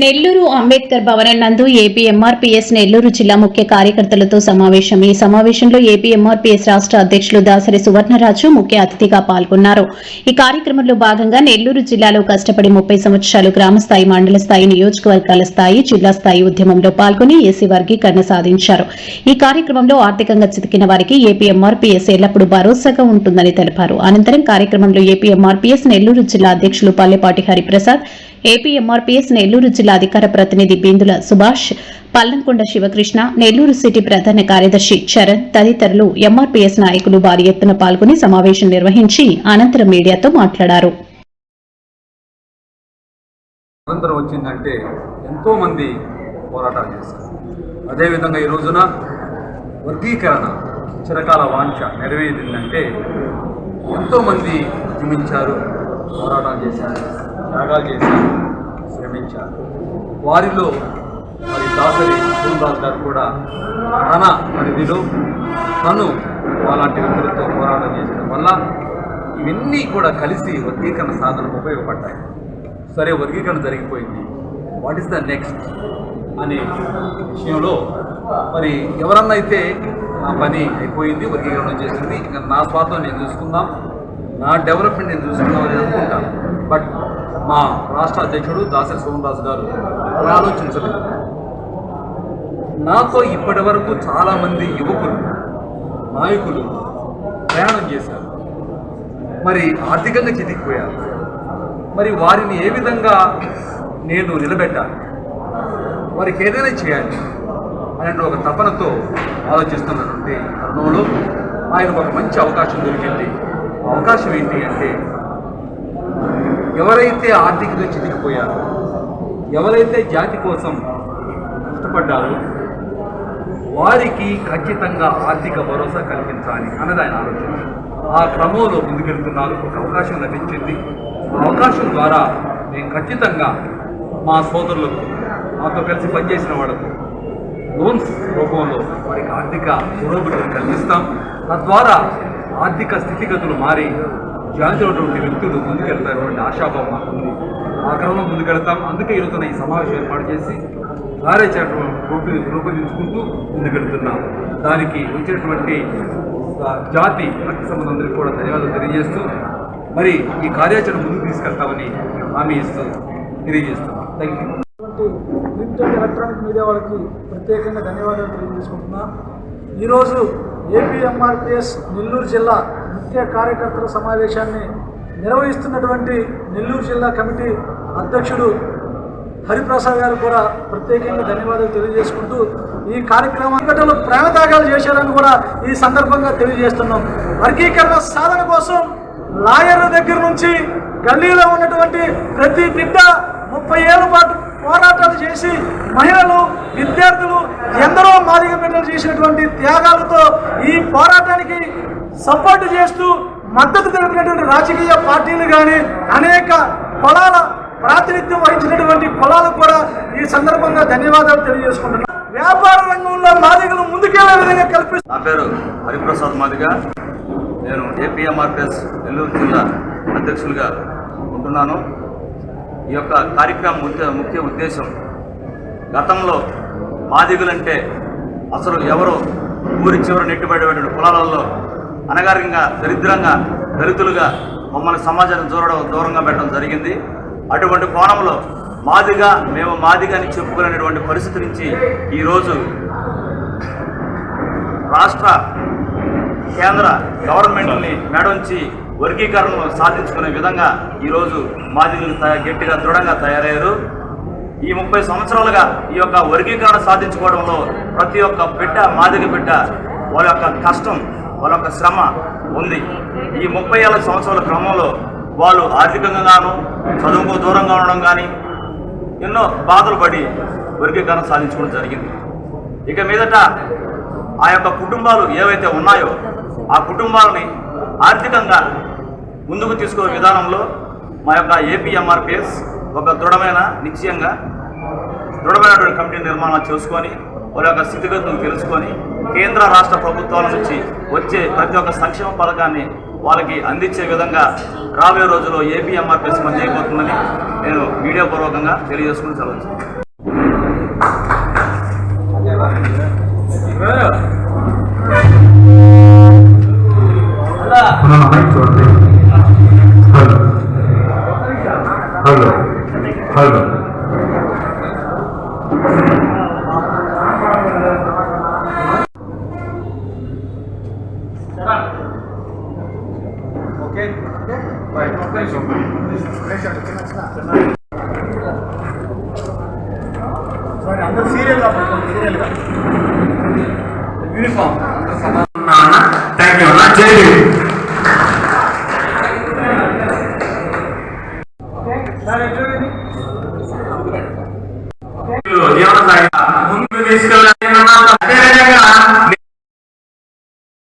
నెల్లూరు అంబేద్కర్ భవనం నందు AP MRPS Nellore జిల్లా ముఖ్య కార్యకర్తలతో సమావేశం ఈ సమావేశంలో ఏపీ ఎంఆర్పీఎస్ రాష్ట్ర అధ్యక్షులు దాసరి సువర్ణరాజు ముఖ్య అతిథిగా పాల్గొన్నారు. ఈ కార్యక్రమంలో భాగంగా నెల్లూరు జిల్లాలో కష్టపడి ముప్పై సంవత్సరాలు గ్రామ స్థాయి మండల స్థాయి నియోజకవర్గాల స్థాయి జిల్లా స్థాయి ఉద్యమంలో పాల్గొని ఏసీ వర్గీకరణ సాధించారు. ఈ కార్యక్రమంలో ఆర్థికంగా చితికిన వారికి ఏపీ ఎంఆర్పీఎస్ ఎల్లప్పుడూ భరోసాగా ఉంటుందని తెలిపారు. అనంతరం కార్యక్రమంలో ఏపీ ఎంఆర్పీఎస్ నెల్లూరు జిల్లా అధ్యక్షులు పల్లెపాటి హరిప్రసాద్ ఏపీ ఎంఆర్పీఎస్ నెల్లూరు జిల్లా అధికార ప్రతినిధి బిందుల సుభాష్ పల్లంకొండ శివకృష్ణ నెల్లూరు సిటీ ప్రధాన కార్యదర్శి చరణ్ తదితరులు ఎంఆర్పీఎస్ నాయకులు భారీ ఎత్తున పాల్గొని సమావేశం నిర్వహించి అనంతరం మీడియాతో మాట్లాడారు. స్వతంత్రం వచ్చిందంటే ఎంతోమంది పోరాటాలు చేశారు. అదేవిధంగా ఈ రోజున వర్గీకరణ చిరకాల వాంఛ నెరవేరిందంటే ఎంతోమంది ఉద్యమించారు పోరాటాలు చేశారు. త్యాగాలు చేశారు శ్రమించారు. వారిలో మరి దాసరి సూర్యరాజు గారు కూడా తన పరిధిలో తను అలాంటి వ్యక్తులతో పోరాటం చేసడం వల్ల ఇవన్నీ కూడా కలిసి వర్గీకరణ సాధనకు ఉపయోగపడ్డాయి. సరే వర్గీకరణ జరిగిపోయింది. వాట్ ఈస్ ద నెక్స్ట్ అనే విషయంలో మరి ఎవరన్నా అయితే నా పని అయిపోయింది వర్గీకరణ చేసింది ఇంకా నా స్వార్థం నేను చూసుకుందాం నా డెవలప్మెంట్ నేను చూసుకుందాం అని అనుకుంటాను బట్ మా రాష్ట్ర అధ్యక్షుడు దాసరి సోమరాజు గారు అలా ఆలోచించలేదు. నాతో ఇప్పటి వరకు చాలామంది యువకులు నాయకులు ప్రయాణం చేశారు. మరి ఆర్థికంగా చితికిపోయారు. మరి వారిని ఏ విధంగా నేను నిలబెట్టాలి? వారికి ఏదైనా చేయాలి అనే ఒక తపనతో ఆలోచిస్తున్నటువంటి తరుణంలో ఆయనకు ఒక మంచి అవకాశం దొరికింది. అవకాశం ఏంటి అంటే ఎవరైతే ఆర్థికంగా చితికిపోయారో ఎవరైతే జాతి కోసం కష్టపడ్డారో వారికి ఖచ్చితంగా ఆర్థిక భరోసా కల్పించాలి అన్నది ఆయన ఆలోచన. ఆ క్రమంలో ముందుకెళ్తున్నారు. ఒక అవకాశం లభించింది. ఆ అవకాశం ద్వారా నేను ఖచ్చితంగా మా సోదరులకు మాతో కలిసి పనిచేసిన వాళ్ళకు లోన్స్ రూపంలో వారికి ఆర్థిక పురోగతిని కల్పిస్తాం. తద్వారా ఆర్థిక స్థితిగతులు మారి జాతిలో ఉన్నటువంటి వ్యక్తులు ముందుకెళ్తారటువంటి ఆశాభావం మాకుంది ఆ క్రమంలో ముందుకెళ్తాం. అందుకే ఈరోజున ఈ సమావేశం ఏర్పాటు చేసి కార్యాచరణ రూపీ రూపొందించుకుంటూ ముందుకెళ్తున్నాం. దానికి వచ్చినటువంటి జాతి రక్త సంబంధందరికీ కూడా ధన్యవాదాలు తెలియజేస్తూ మరి ఈ కార్యాచరణ ముందుకు తీసుకెళ్తామని హామీ ఇస్తూ తెలియజేస్తున్నాం. Thank you print electronic media వాళ్ళకి ప్రత్యేకంగా ధన్యవాదాలు తెలియజేసుకుంటున్నా. ఈరోజు ఏపీఎంఆర్పిఎస్ నెల్లూరు జిల్లా ముఖ్య కార్యకర్తల సమావేశాన్ని నిర్వహిస్తున్నటువంటి నెల్లూరు జిల్లా కమిటీ అధ్యక్షుడు హరిప్రసాద్ గారు కూడా ప్రత్యేకంగా ధన్యవాదాలు తెలియజేసుకుంటూ ఈ కార్యక్రమం ప్రేమత్యాగాలు చేశారని కూడా ఈ సందర్భంగా తెలియజేస్తున్నాం. వర్గీకరణ సాధన కోసం లాయర్ల దగ్గర నుంచి గల్లీలో ఉన్నటువంటి ప్రతి బిడ్డ ముప్పై ఏళ్ళ పాటు పోరాటాలు చేసి మహిళలు విద్యార్థులు ఎందరో మాదిగ బిడ్డలు చేసినటువంటి త్యాగాలతో ఈ పోరాటానికి సపోర్ట్ చేస్తూ మద్దతు తెలిపినటువంటి రాజకీయ పార్టీలు కానీ అనేక కులాల ప్రాతినిధ్యం వహించినటువంటి కులాలకు కూడా ఈ సందర్భంగా ధన్యవాదాలు తెలియజేసుకుంటున్నాను వ్యాపార రంగంలో మాదిగలు ముందుకెళ్ళే విధంగా కల్పిస్తారు నా పేరు హరిప్రసాద్ మాదిగ. నేను ఏపీఎంఆర్పిఎస్ నెల్లూరు జిల్లా అధ్యక్షులుగా ఉంటున్నాను. ఈ యొక్క కార్యక్రమం ముఖ్య ముఖ్య ఉద్దేశం గతంలో మాదిగులంటే అసలు ఎవరు ఊరి చివర నెట్టుబడేటువంటి కులాలలో అనగారికంగా దరిద్రంగా దళితులుగా మమ్మల్ని సమాజాన్ని చూడడం దూరంగా పెట్టడం జరిగింది. అటువంటి కోణంలో మాదిగా మేము మాదిగా అని చెప్పుకునేటువంటి పరిస్థితి నుంచి ఈరోజు రాష్ట్ర కేంద్ర గవర్నమెంట్ని మేడంచి వర్గీకరణను సాధించుకునే విధంగా ఈరోజు మాదిగలు గట్టిగా దృఢంగా తయారయ్యారు. ఈ ముప్పై సంవత్సరాలుగా ఈ యొక్క వర్గీకరణ సాధించుకోవడంలో ప్రతి ఒక్క బిడ్డ మాదిగ బిడ్డ వాళ్ళ యొక్క కష్టం వాళ్ళ యొక్క శ్రమ ఉంది. ఈ ముప్పై ఏళ్ళ సంవత్సరాల క్రమంలో వాళ్ళు ఆర్థికంగాను చదువుకు దూరంగా ఉండడం కానీ ఎన్నో బాధలు పడి వర్గీకరణ సాధించుకోవడం జరిగింది. ఇక మీదట ఆ యొక్క కుటుంబాలు ఏవైతే ఉన్నాయో ఆ కుటుంబాలని ఆర్థికంగా ముందుకు తీసుకునే విధానంలో మా యొక్క ఏపీఎంఆర్పిఎస్ ఒక దృఢమైన నిశ్చయంగా దృఢమైనటువంటి కమిటీ నిర్మాణం చేసుకొని వారి యొక్క స్థితిగతులు తెలుసుకొని కేంద్ర రాష్ట్ర ప్రభుత్వాల నుంచి వచ్చే ప్రతి ఒక్క సంక్షేమ పథకాన్ని వాళ్ళకి అందించే విధంగా రాబోయే రోజుల్లో ఏపీఎంఆర్పిఎస్ పని చేయబోతుందని నేను మీడియా పూర్వకంగా తెలియజేసుకుని సెలవు అందరూ సీరియల్గా సీరియల్గా యూనిఫామ్ థ్యాంక్ యూ అన్న జై జీవన సాగి ముందు తీసుకెళ్ళాను